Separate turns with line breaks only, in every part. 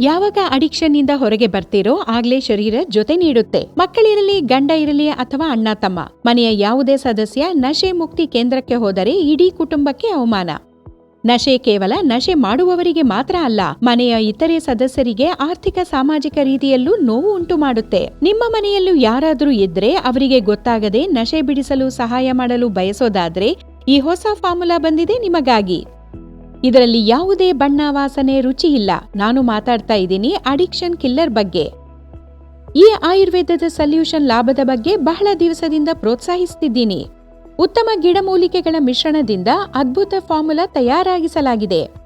ಯಾವಾಗ ಅಡಿಕ್ಷನ್ನಿಂದ ಹೊರಗೆ ಬರ್ತೀರೋ ಆಗ್ಲೇ ಶರೀರ ಜೊತೆ ನೀಡುತ್ತೆ. ಮಕ್ಕಳಿರಲಿ ಗಂಡ ಇರಲಿ ಅಥವಾ ಅಣ್ಣ, ತಮ್ಮ. ಮನೆಯ ಯಾವುದೇ ಸದಸ್ಯ ನಶೆ ಮುಕ್ತಿ ಕೇಂದ್ರಕ್ಕೆ ಹೋದರೆ ಇಡೀ ಕುಟುಂಬಕ್ಕೆ ಅವಮಾನ. ನಶೆ ಕೇವಲ ನಶೆ ಮಾಡುವವರಿಗೆ ಮಾತ್ರ ಅಲ್ಲ, ಮನೆಯ ಇತರೆ ಸದಸ್ಯರಿಗೆ ಆರ್ಥಿಕ, ಸಾಮಾಜಿಕ ರೀತಿಯಲ್ಲೂ ನೋವು ಉಂಟು ಮಾಡುತ್ತೆ. ನಿಮ್ಮ ಮನೆಯಲ್ಲೂ ಯಾರಾದರೂ ಇದ್ರೆ ಅವರಿಗೆ ಗೊತ್ತಾಗದೆ ನಶೆ ಬಿಡಿಸಲು ಸಹಾಯ ಮಾಡಲು ಬಯಸೋದಾದ್ರೆ ಈ ಹೊಸ ಫಾರ್ಮುಲಾ ಬಂದಿದೆ ನಿಮಗಾಗಿ. ಇದರಲ್ಲಿ ಯಾವುದೇ ಬಣ್ಣ, ವಾಸನೆ, ರುಚಿ ಇಲ್ಲ. ನಾನು ಮಾತಾಡ್ತಾ ಇದ್ದೀನಿ ಅಡಿಕ್ಷನ್ ಕಿಲ್ಲರ್ ಬಗ್ಗೆ. ಈ ಆಯುರ್ವೇದದ ಸಲ್ಯೂಷನ್ ಲಾಭದ ಬಗ್ಗೆ ಬಹಳ ದಿವಸದಿಂದ ಪ್ರೋತ್ಸಾಹಿಸುತ್ತಿದ್ದೀನಿ ಉತ್ತಮ ಗಿಡಮೂಲಿಕೆಗಳ ಮಿಶ್ರಣದಿಂದ ಅದ್ಭುತ ಫಾರ್ಮುಲಾ ತಯಾರಾಗಿಸಲಾಗಿದೆ.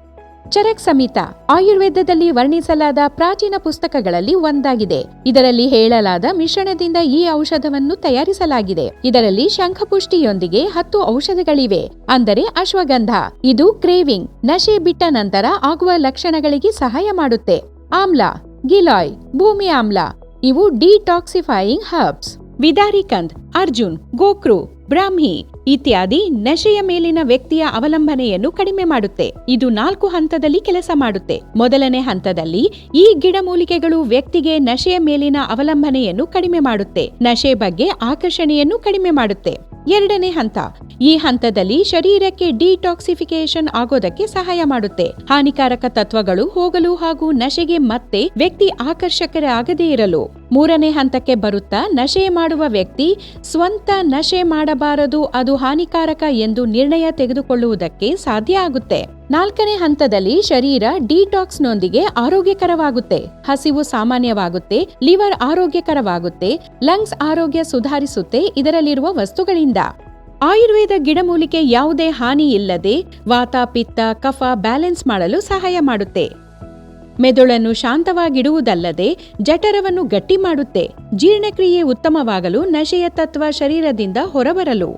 ಚರಕ್ ಸಮಿತ ಆಯುರ್ವೇದದಲ್ಲಿ ವರ್ಣಿಸಲಾದ ಪ್ರಾಚೀನ ಪುಸ್ತಕಗಳಲ್ಲಿ ಒಂದಾಗಿದೆ. ಇದರಲ್ಲಿ ಹೇಳಲಾದ ಮಿಶ್ರಣದಿಂದ ಈ ಔಷಧವನ್ನು ತಯಾರಿಸಲಾಗಿದೆ. ಇದರಲ್ಲಿ ಶಂಖಪುಷ್ಟಿಯೊಂದಿಗೆ ಹತ್ತು ಔಷಧಗಳಿವೆ. ಅಂದರೆ ಅಶ್ವಗಂಧ, ಇದು ಕ್ರೇವಿಂಗ್, ನಶೆ ಬಿಟ್ಟ ನಂತರ ಆಗುವ ಲಕ್ಷಣಗಳಿಗೆ ಸಹಾಯ ಮಾಡುತ್ತೆ. ಆಮ್ಲ, ಗಿಲಾಯ್, ಭೂಮಿ ಆಮ್ಲ, ಇವು ಡಿಟಾಕ್ಸಿಫೈಯಿಂಗ್ ಹರ್ಬ್ಸ್. ವಿದಾರಿಕಂದ್, ಅರ್ಜುನ್, ಗೋಕ್ರು. ಬ್ರಾಹ್ಮಿ ಇತ್ಯಾದಿ ನಶೆಯ ಮೇಲಿನ ವ್ಯಕ್ತಿಯ ಅವಲಂಬನೆಯನ್ನು ಕಡಿಮೆ ಮಾಡುತ್ತೆ. ಇದು ನಾಲ್ಕು ಹಂತದಲ್ಲಿ ಕೆಲಸ ಮಾಡುತ್ತೆ. ಮೊದಲನೇ ಹಂತದಲ್ಲಿ ಈ ಗಿಡಮೂಲಿಕೆಗಳು ವ್ಯಕ್ತಿಗೆ ನಶೆಯ ಮೇಲಿನ ಅವಲಂಬನೆಯನ್ನು ಕಡಿಮೆ ಮಾಡುತ್ತೆ. ನಶೆ ಬಗ್ಗೆ ಆಕರ್ಷಣೆಯನ್ನು ಕಡಿಮೆ ಮಾಡುತ್ತೆ. ಎರಡನೇ ಹಂತ ಈ ಹಂತದಲ್ಲಿ ಶರೀರಕ್ಕೆ ಡಿಟಾಕ್ಸಿಫಿಕೇಶನ್ ಆಗೋದಕ್ಕೆ ಸಹಾಯ ಮಾಡುತ್ತೆ. ಹಾನಿಕಾರಕ ತತ್ವಗಳು ಹೋಗಲು ಹಾಗೂ ನಶೆಗೆ ಮತ್ತೆ ವ್ಯಕ್ತಿ ಆಕರ್ಷಕರಾಗದೇ ಇರಲು. ಮೂರನೇ ಹಂತಕ್ಕೆ ಬರುತ್ತಾ ನಶೆ ಮಾಡುವ ವ್ಯಕ್ತಿ ಸ್ವಂತ ನಶೆ ಮಾಡಬಾರದು, ಅದು ಹಾನಿಕಾರಕ ಎಂದು ನಿರ್ಣಯ ತೆಗೆದುಕೊಳ್ಳುವುದಕ್ಕೆ ಸಾಧ್ಯ ಆಗುತ್ತೆ. ನಾಲ್ಕನೇ ಹಂತದಲ್ಲಿ ಶರೀರ ಡಿಟಾಕ್ಸ್ನೊಂದಿಗೆ ಆರೋಗ್ಯಕರವಾಗುತ್ತೆ. ಹಸಿವು ಸಾಮಾನ್ಯವಾಗುತ್ತೆ, ಲಿವರ್ ಆರೋಗ್ಯಕರವಾಗುತ್ತೆ, ಲಂಗ್ಸ್ ಆರೋಗ್ಯ ಸುಧಾರಿಸುತ್ತೆ ಇದರಲ್ಲಿರುವ ವಸ್ತುಗಳಿಂದ. ಆಯುರ್ವೇದ ಗಿಡಮೂಲಿಕೆ ಯಾವುದೇ ಹಾನಿ ಇಲ್ಲದೆ ವಾತ ಪಿತ್ತ ಕಫ ಬ್ಯಾಲೆನ್ಸ್ ಮಾಡಲು ಸಹಾಯ ಮಾಡುತ್ತೆ. ಮೆದುಳನ್ನು ಶಾಂತವಾಗಿಡುವುದಲ್ಲದೆ ಜಠರವನ್ನು ಗಟ್ಟಿ ಮಾಡುತ್ತೆ. ಜೀರ್ಣಕ್ರಿಯೆ ಉತ್ತಮವಾಗಲು ನಶೆಯ ತತ್ವ ಶರೀರದಿಂದ ಹೊರಬರಲು.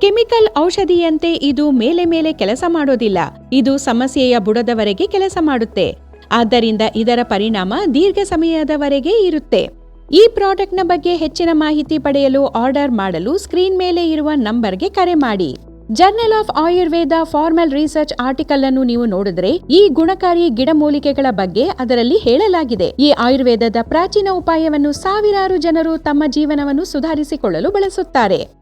ಕೆಮಿಕಲ್ ಔಷಧಿಯಂತೆ ಇದು ಮೇಲೆ ಮೇಲೆ ಕೆಲಸ ಮಾಡೋದಿಲ್ಲ. ಇದು ಸಮಸ್ಯೆಯ ಬುಡದವರೆಗೆ ಕೆಲಸ ಮಾಡುತ್ತೆ. ಆದ್ದರಿಂದ ಇದರ ಪರಿಣಾಮ ದೀರ್ಘ ಸಮಯದವರೆಗೆ ಇರುತ್ತೆ. ಈ ಪ್ರಾಡಕ್ಟ್ನ ಬಗ್ಗೆ ಹೆಚ್ಚಿನ ಮಾಹಿತಿ ಪಡೆಯಲು ಆರ್ಡರ್ ಮಾಡಲು ಸ್ಕ್ರೀನ್ ಮೇಲೆ ಇರುವ ನಂಬರ್ಗೆ ಕರೆ ಮಾಡಿ. Journal of Ayurveda formal research article ಅನ್ನು ನೀವು ನೋಡಿದ್ರೆ ಈ ಗುಣಕಾರಿ ಗಿಡಮೂಲಿಕೆಗಳ ಬಗ್ಗೆ ಅದರಲ್ಲಿ ಹೇಳಲಾಗಿದೆ. ಈ ಆಯುರ್ವೇದದ ಪ್ರಾಚೀನ ಉಪಾಯವನ್ನು ಸಾವಿರಾರು ಜನರು ತಮ್ಮ ಜೀವನವನ್ನು ಸುಧಾರಿಸಿಕೊಳ್ಳಲು ಬಳಸುತ್ತಾರೆ.